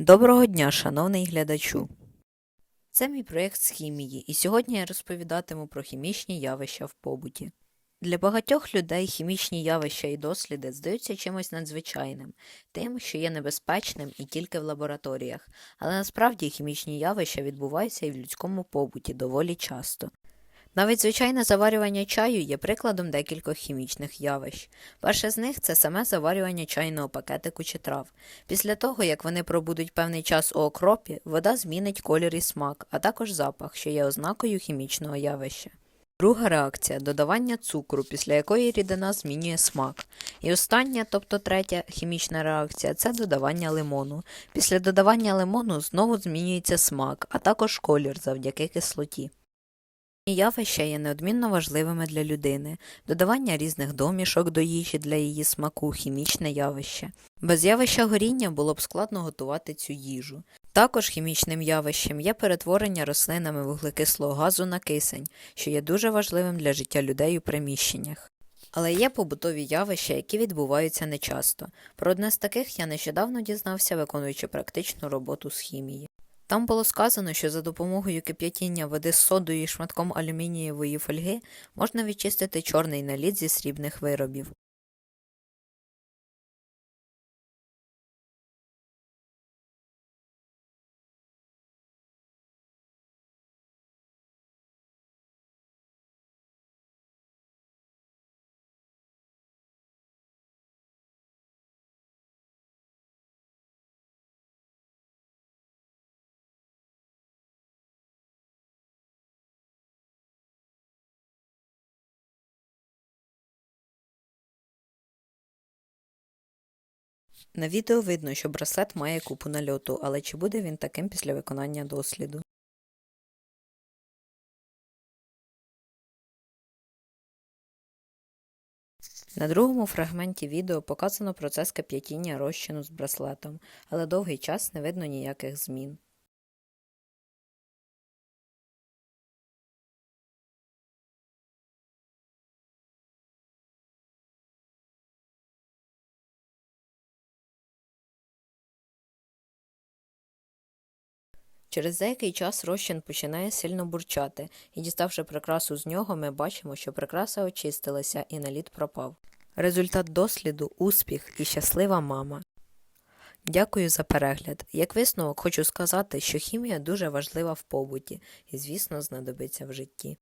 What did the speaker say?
Доброго дня, шановний глядачу! Це мій проєкт з хімії, і сьогодні я розповідатиму про хімічні явища в побуті. Для багатьох людей хімічні явища і досліди здаються чимось надзвичайним, тим, що є небезпечним і тільки в лабораторіях, але насправді хімічні явища відбуваються і в людському побуті доволі часто. Навіть звичайне заварювання чаю є прикладом декількох хімічних явищ. Перше з них це саме заварювання чайного пакетику чи трав. Після того, як вони пробудуть певний час у окропі, вода змінить колір і смак, а також запах, що є ознакою хімічного явища. Друга реакція додавання цукру, після якої рідина змінює смак. І остання, тобто третя хімічна реакція це додавання лимону. Після додавання лимону знову змінюється смак, а також колір завдяки кислоті. І явища є неодмінно важливими для людини. Додавання різних домішок до їжі для її смаку хімічне явище. Без явища горіння було б складно готувати цю їжу. Також хімічним явищем є перетворення рослинами вуглекислого газу на кисень, що є дуже важливим для життя людей у приміщеннях. Але є побутові явища, які відбуваються нечасто. Про одне з таких я нещодавно дізнався, виконуючи практичну роботу з хімії. Там було сказано, що за допомогою кип'ятіння води з содою і шматком алюмінієвої фольги можна відчистити чорний наліт зі срібних виробів. На відео видно, що браслет має купу нальоту, але чи буде він таким після виконання досліду? На другому фрагменті відео показано процес кип'ятіння розчину з браслетом, але довгий час не видно ніяких змін. Через деякий час розчин починає сильно бурчати, і, діставши прикрасу з нього, ми бачимо, що прикраса очистилася і наліт пропав. Результат досліду успіх і щаслива мама. Дякую за перегляд. Як висновок хочу сказати, що хімія дуже важлива в побуті і, звісно, знадобиться в житті.